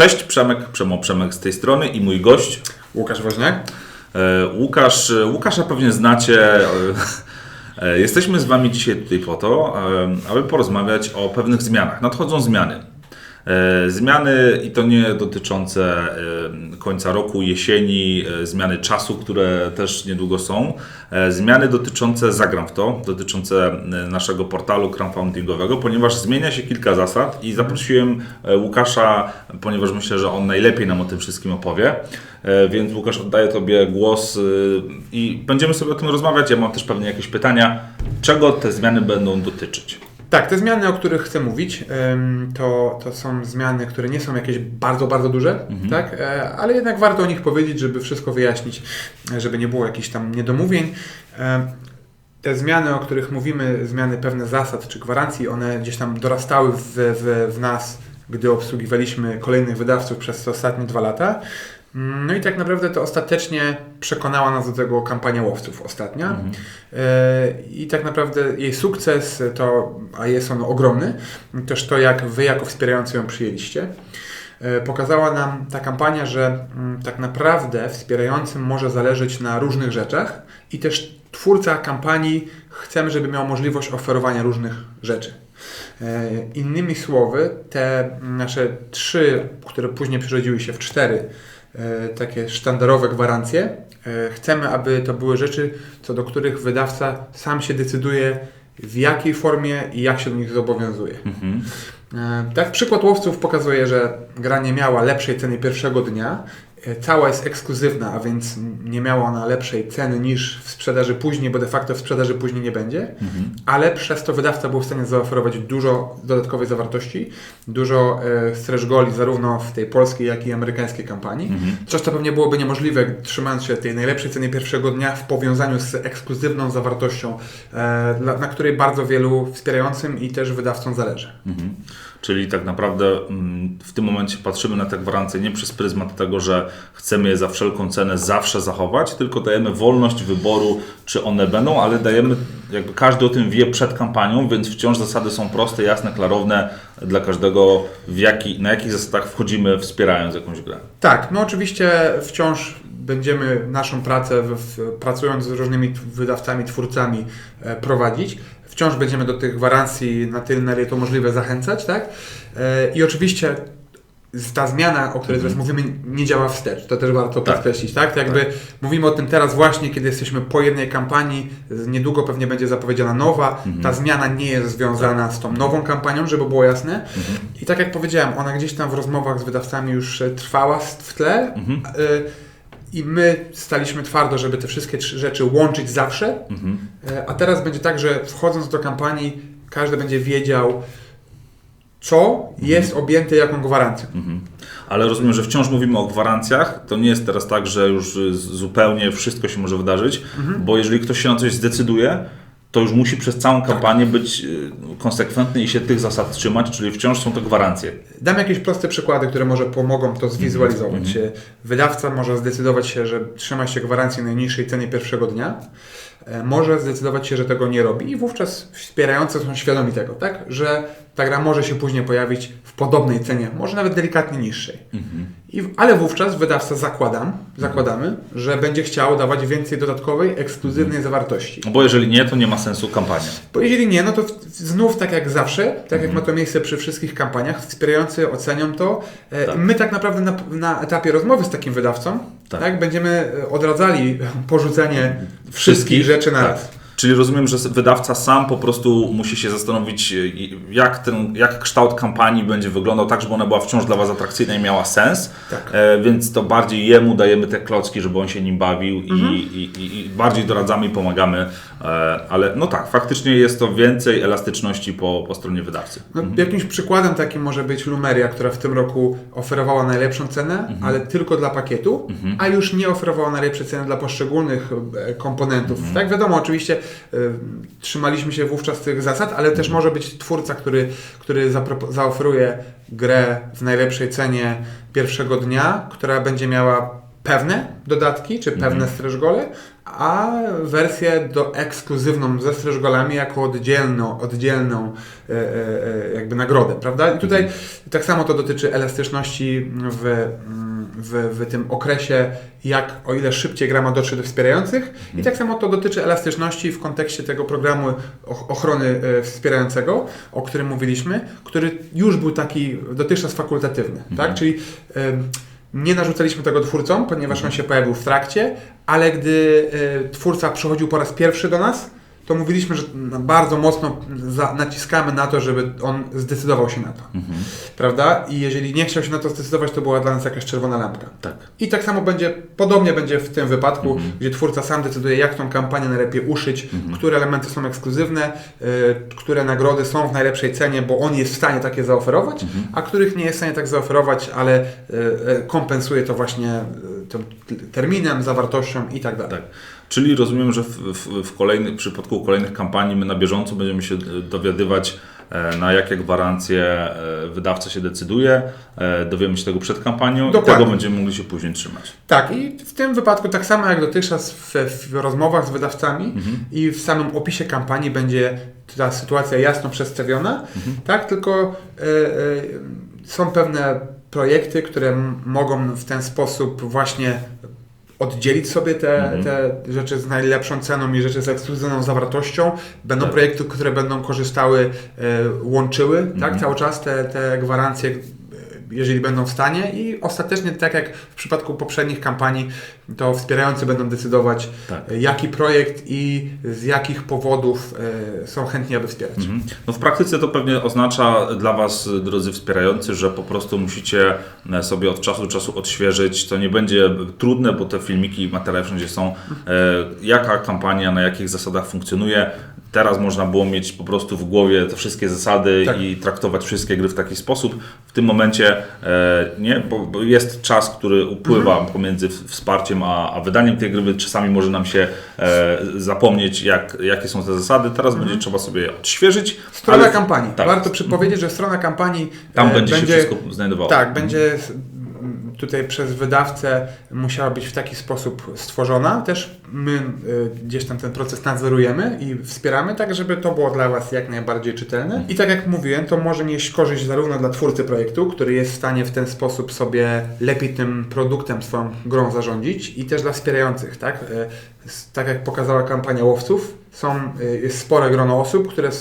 Cześć, Przemek, Przemo Przemek z tej strony i mój gość. Łukasz Woźniak. E, Łukasz, e, Łukasza pewnie znacie. e, Jesteśmy z Wami dzisiaj tutaj po to, aby porozmawiać o pewnych zmianach. Nadchodzą zmiany. E, Zmiany i to nie dotyczące e, końca roku, jesieni, e, zmiany czasu, które też niedługo są. Zmiany dotyczące, zagram w to, dotyczące naszego portalu crowdfundingowego, ponieważ zmienia się kilka zasad i zaprosiłem Łukasza, ponieważ myślę, że on najlepiej nam o tym wszystkim opowie. Więc Łukasz, oddaję Tobie głos i będziemy sobie o tym rozmawiać. Ja mam też pewnie jakieś pytania. Czego te zmiany będą dotyczyć? Tak, te zmiany, o których chcę mówić, to, to są zmiany, które nie są jakieś bardzo, bardzo duże, tak? E, ale jednak warto o nich powiedzieć, żeby wszystko wyjaśnić, e, żeby nie było jakichś tam niedomówień. Em, Te zmiany, o których mówimy, zmiany pewne zasad czy gwarancji, one gdzieś tam dorastały w, w, w nas, gdy obsługiwaliśmy kolejnych wydawców przez te ostatnie dwa lata. No i tak naprawdę to ostatecznie przekonała nas do tego kampania łowców ostatnia. E, I tak naprawdę jej sukces, to, a jest on ogromny, też to jak Wy jako wspierający ją przyjęliście. E, Pokazała nam ta kampania, że mm, tak naprawdę wspierającym może zależeć na różnych rzeczach i też twórca kampanii chcemy, żeby miał możliwość oferowania różnych rzeczy. E, Innymi słowy, te nasze trzy, które później przerodziły się w cztery, e, takie sztandarowe gwarancje, e, chcemy, aby to były rzeczy, co do których wydawca sam się decyduje, w jakiej formie i jak się do nich zobowiązuje. Mhm. Tak, przykład łowców pokazuje, że gra nie miała lepszej ceny pierwszego dnia. E, Cała jest ekskluzywna, a więc nie miała ona lepszej ceny niż w sprzedaży później, bo de facto w sprzedaży później nie będzie, ale przez to wydawca był w stanie zaoferować dużo dodatkowej zawartości, dużo e, stretch goli zarówno w tej polskiej, jak i amerykańskiej kampanii. Coś, co pewnie byłoby niemożliwe, trzymając się tej najlepszej ceny pierwszego dnia w powiązaniu z ekskluzywną zawartością, e, na której bardzo wielu wspierającym i też wydawcom zależy. Mhm. Czyli tak naprawdę mm, w tym momencie patrzymy na te gwarancje nie przez pryzmat tego, że chcemy je za wszelką cenę zawsze zachować, tylko dajemy wolność wyboru, czy one będą, ale dajemy, jakby każdy o tym wie przed kampanią, więc wciąż zasady są proste, jasne, klarowne dla każdego, jaki, na jakich zasadach wchodzimy wspierając jakąś grę. Tak, no oczywiście wciąż będziemy naszą pracę, w, pracując z różnymi wydawcami, twórcami e, prowadzić. Wciąż będziemy do tych gwarancji na tyle, na ile to możliwe zachęcać, tak? E, I oczywiście ta zmiana, o której teraz mówimy, nie działa wstecz. To też warto Tak. podkreślić, tak? To jakby mówimy o tym teraz właśnie, kiedy jesteśmy po jednej kampanii, niedługo pewnie będzie zapowiedziana nowa. Ta zmiana nie jest związana z tą nową kampanią, żeby było jasne. I tak jak powiedziałem, ona gdzieś tam w rozmowach z wydawcami już e, trwała w tle. Mhm. I my staliśmy twardo, żeby te wszystkie trzy rzeczy łączyć zawsze. Mhm. E, A teraz będzie tak, że wchodząc do kampanii, każdy będzie wiedział, co jest objęte jaką gwarancją. Mhm. Ale rozumiem, że wciąż mówimy o gwarancjach. To nie jest teraz tak, że już y, zupełnie wszystko się może wydarzyć, bo jeżeli ktoś się na coś zdecyduje, to już musi przez całą kampanię być y, konsekwentny i się tych zasad trzymać, czyli wciąż są to gwarancje. Dam jakieś proste przykłady, które może pomogą to zwizualizować. E, Wydawca może zdecydować się, że trzyma się gwarancji najniższej ceny pierwszego dnia. E, Może zdecydować się, że tego nie robi i wówczas wspierający są świadomi tego, tak? Że ta gra może się później pojawić w podobnej cenie, może nawet delikatnie niższej. I, ale wówczas wydawca zakładam, zakładamy, że będzie chciał dawać więcej dodatkowej, ekskluzywnej zawartości. No Bo jeżeli nie, to nie ma sensu kampania. Bo jeżeli nie, no to w- znów tak jak zawsze, tak Mhm. jak ma to miejsce przy wszystkich kampaniach, wspierający ocenią to. E, Tak. My tak naprawdę na, na etapie rozmowy z takim wydawcą Tak. tak. będziemy e, odradzali porzucenie wszystkich, Wszystkich, rzeczy na tak. raz. Czyli rozumiem, że wydawca sam po prostu musi się zastanowić, y, jak, ten, jak kształt kampanii będzie wyglądał, tak żeby ona była wciąż dla Was atrakcyjna i miała sens. Tak. E, więc to bardziej jemu dajemy te klocki, żeby on się nim bawił Mhm. i, i, i, bardziej doradzamy i pomagamy. E, ale no tak, faktycznie jest to więcej elastyczności po, po stronie wydawcy. No, Jakimś przykładem takim może być Lumeria, która w tym roku oferowała najlepszą cenę, Mhm. ale tylko dla pakietu, a już nie oferowała najlepszej ceny dla poszczególnych e, komponentów. Mhm. Tak wiadomo, oczywiście e, trzymaliśmy się wówczas tych zasad, ale też może być twórca, który, który zaoferuje grę w najlepszej cenie pierwszego dnia, która będzie miała pewne dodatki, czy pewne gole, a wersję do ekskluzywną ze stretch golami jako oddzielną, oddzielną e, e, e, jakby nagrodę, prawda? I tutaj tak samo to dotyczy elastyczności w, mm, w, w tym okresie, jak o ile szybciej gra ma dotrzeć do wspierających i tak samo to dotyczy elastyczności w kontekście tego programu och- ochrony e, wspierającego, o którym mówiliśmy, który już był taki dotychczas fakultatywny, tak? Czyli em, nie narzucaliśmy tego twórcom, ponieważ on się pojawił w trakcie, ale gdy e, twórca przychodził po raz pierwszy do nas, to mówiliśmy, że bardzo mocno naciskamy na to, żeby on zdecydował się na to. Prawda? I jeżeli nie chciał się na to zdecydować, to była dla nas jakaś czerwona lampka. Tak. I tak samo będzie, podobnie będzie w tym wypadku, gdzie twórca sam decyduje, jak tą kampanię najlepiej uszyć, które elementy są ekskluzywne, y, które nagrody są w najlepszej cenie, bo on jest w stanie takie zaoferować, a których nie jest w stanie tak zaoferować, ale y, y, kompensuje to właśnie tym terminem, zawartością i tak dalej. Tak. Czyli rozumiem, że w, w, w, kolejnych, w przypadku kolejnych kampanii my na bieżąco będziemy się e, dowiadywać, e, na jakie gwarancje e, wydawca się decyduje. Dowiemy się tego przed kampanią i Dokładnie. tego będziemy mogli się później trzymać. Tak, i w tym wypadku tak samo jak dotychczas w, w rozmowach z wydawcami Mhm. i w samym opisie kampanii będzie ta sytuacja jasno przedstawiona, Mhm. tak, tylko e, e, są pewne projekty, które mogą w ten sposób właśnie oddzielić sobie te, Mhm. te rzeczy z najlepszą ceną i rzeczy z ekskluzywną zawartością. Będą Tak. projekty, które będą korzystały, e, łączyły Mhm. tak, cały czas te, te gwarancje, jeżeli będą w stanie i ostatecznie, tak jak w przypadku poprzednich kampanii, to wspierający będą decydować, Tak. e, jaki projekt i z jakich powodów e, są chętni, aby wspierać. Mhm. No w praktyce to pewnie oznacza dla Was, drodzy wspierający, że po prostu musicie e, sobie od czasu do czasu odświeżyć. To nie będzie trudne, bo te filmiki i materiały wszędzie są. Jaka kampania na jakich zasadach funkcjonuje. Teraz można było mieć po prostu w głowie te wszystkie zasady Tak. i traktować wszystkie gry w taki sposób. W tym momencie e, nie, bo, bo jest czas, który upływa Mhm. pomiędzy wsparciem a, a wydaniem tej gry. Czasami może nam się e, zapomnieć, jak, jakie są te zasady. Teraz będzie trzeba sobie odświeżyć. Mhm. Strona ale- kampanii. tak. Warto przypowiedzieć, że strona kampanii Tam e, będzie, się wszystko znajdowało. Tak, będzie s- m, tutaj przez wydawcę musiała być w taki sposób stworzona. Też my y, gdzieś tam ten proces nadzorujemy i wspieramy, tak żeby to było dla Was jak najbardziej czytelne. I tak jak mówiłem, to może nieść korzyść zarówno dla twórcy projektu, który jest w stanie w ten sposób sobie lepiej tym produktem, swoją grą zarządzić i też dla wspierających, tak? Y, Tak jak pokazała kampania łowców, są, y, jest spore grono osób, które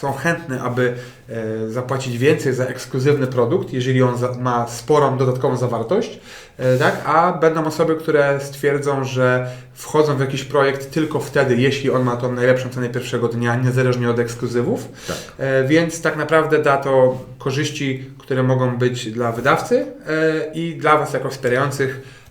są chętne, aby e, zapłacić więcej za ekskluzywny produkt, jeżeli on ma sporą dodatkową zawartość, e, tak? a będą osoby, które stwierdzą, że wchodzą w jakiś projekt tylko wtedy, jeśli on ma tą najlepszą cenę pierwszego dnia, niezależnie od ekskluzywów. Tak. E, więc tak naprawdę da to korzyści, które mogą być dla wydawcy e, i dla Was jako wspierających e, e,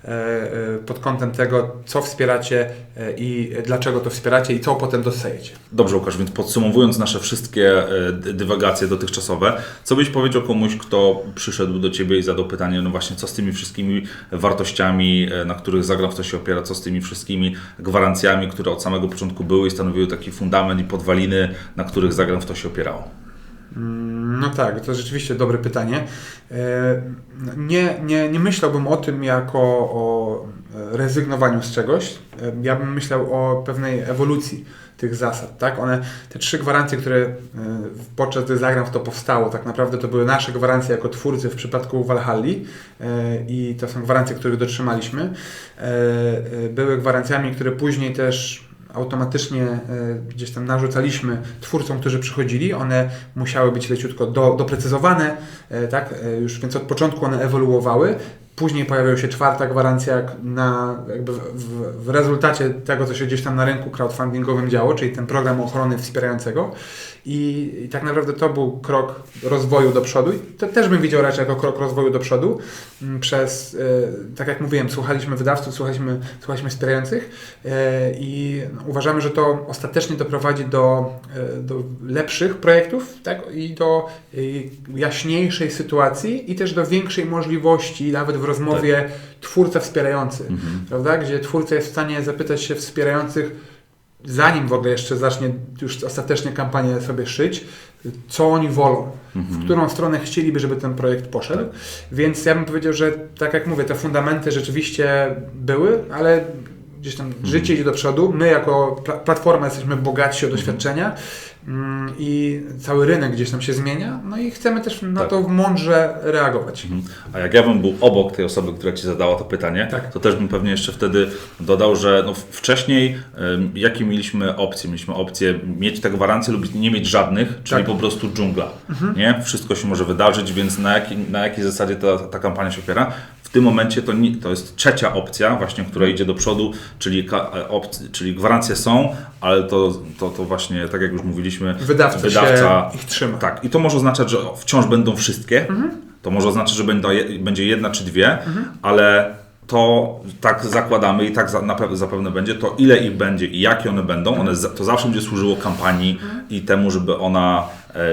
pod kątem tego, co wspieracie e, i dlaczego to wspieracie i co potem dostajecie. Dobrze, Łukasz, więc podsumowując nasze wszystkie e, dy- dywagacje dotychczasowe, co byś powiedział komuś, kto przyszedł do Ciebie i zadał pytanie, no właśnie, co z tymi wszystkimi wartościami, e, na których zagram, to się opiera, co z tymi wszystkimi gwarancjami, które od samego początku były i stanowiły taki fundament i podwaliny, na których zagram, to się opierało? Mm, No tak, to rzeczywiście dobre pytanie. E, Nie, nie, nie myślałbym o tym jako o e, rezygnowaniu z czegoś. E, Ja bym myślał o pewnej ewolucji tych zasad. Tak? One, te trzy gwarancje, które podczas gdy zagram w to powstało, tak naprawdę to były nasze gwarancje jako twórcy w przypadku Valhalli e, i to są gwarancje, których dotrzymaliśmy. Były gwarancjami, które później też automatycznie e, gdzieś tam narzucaliśmy twórcom, którzy przychodzili. One musiały być leciutko do, doprecyzowane, e, tak? E, Już więc od początku one ewoluowały. Później pojawiła się czwarta gwarancja na, jakby w, w, w rezultacie tego, co się gdzieś tam na rynku crowdfundingowym działo, czyli ten program ochrony wspierającego. I, I tak naprawdę to był krok rozwoju do przodu. I to też bym widział raczej jako krok rozwoju do przodu. m, Przez, e, tak jak mówiłem, słuchaliśmy wydawców, słuchaliśmy, słuchaliśmy wspierających e, i uważamy, że to ostatecznie doprowadzi do, e, do lepszych projektów tak? i do e, jaśniejszej sytuacji i też do większej możliwości, nawet w rozmowie twórca wspierający, Mhm. prawda? gdzie twórca jest w stanie zapytać się wspierających, zanim w ogóle jeszcze zacznie już ostatecznie kampanię sobie szyć, co oni wolą, w którą stronę chcieliby, żeby ten projekt poszedł. Więc ja bym powiedział, że tak jak mówię, te fundamenty rzeczywiście były, ale gdzieś tam życie idzie do przodu. My jako pla- platforma jesteśmy bogatsi o doświadczenia mm, i cały rynek gdzieś tam się zmienia, no i chcemy też na Tak. to mądrze reagować. Mhm. A jak ja bym był obok tej osoby, która Ci zadała to pytanie, Tak. to też bym pewnie jeszcze wtedy dodał, że no wcześniej jakie mieliśmy opcje? Mieliśmy opcję mieć te gwarancje lub nie mieć żadnych, czyli Tak. po prostu dżungla. Nie? Wszystko się może wydarzyć, więc na, jaki, na jakiej zasadzie ta, ta kampania się opiera? W tym momencie to, nie, to jest trzecia opcja, właśnie, która idzie do przodu, czyli, e, czyli gwarancje są, ale to, to, to właśnie, tak jak już mówiliśmy, Wydawca, wydawca ich trzyma. tak, i to może oznaczać, że wciąż będą wszystkie. Mhm. To może oznaczać, że będzie jedna czy dwie, ale to tak zakładamy i tak zapewne będzie, to ile ich będzie i jakie one będą, one, to zawsze będzie służyło kampanii Mhm. i temu, żeby ona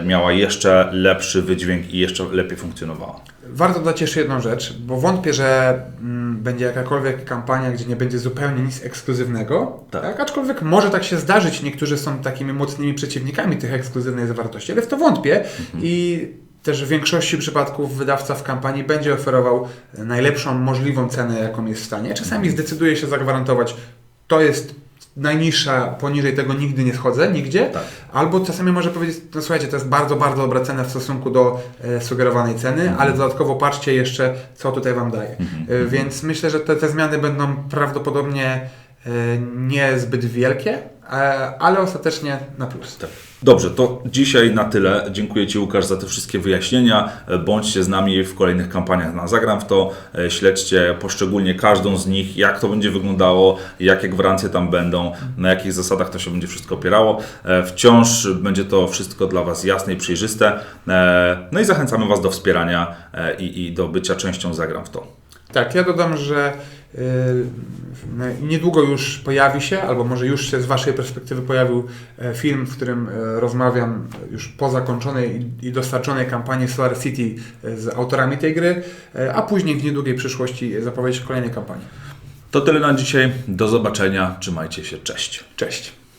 miała jeszcze lepszy wydźwięk i jeszcze lepiej funkcjonowała. Warto dodać jeszcze jedną rzecz, bo wątpię, że mm, będzie jakakolwiek kampania, gdzie nie będzie zupełnie nic ekskluzywnego. Tak. Tak. Aczkolwiek może tak się zdarzyć. Niektórzy są takimi mocnymi przeciwnikami tych ekskluzywnej zawartości, ale w to wątpię. I też w większości przypadków wydawca w kampanii będzie oferował najlepszą możliwą cenę, jaką jest w stanie. Czasami zdecyduje się zagwarantować, to jest najniższa, poniżej tego nigdy nie schodzę, nigdzie. Tak. Albo czasami może powiedzieć, no słuchajcie, to jest bardzo, bardzo dobra cena w stosunku do e, sugerowanej ceny, Mhm. ale dodatkowo patrzcie jeszcze, co tutaj Wam daje. E, więc myślę, że te, te zmiany będą prawdopodobnie e, niezbyt wielkie, ale ostatecznie na plus. Tak. Dobrze, to dzisiaj na tyle. Dziękuję Ci Łukasz za te wszystkie wyjaśnienia. E, Bądźcie z nami w kolejnych kampaniach na Zagram w to. E, Śledźcie poszczególnie każdą z nich, jak to będzie wyglądało, jakie gwarancje tam będą, na jakich zasadach to się będzie wszystko opierało. E, Wciąż będzie to wszystko dla Was jasne i przejrzyste. E, No i zachęcamy Was do wspierania e, i, i do bycia częścią Zagram w to. Tak, ja dodam, że y, niedługo już pojawi się, albo może już się z Waszej perspektywy pojawił e, film, w którym e, rozmawiam już po zakończonej i- dostarczonej kampanii Solar City e, z autorami tej gry, a później w niedługiej przyszłości zapowiedź kolejnej kampanii. To tyle na dzisiaj. Do zobaczenia. Trzymajcie się. Cześć. Cześć.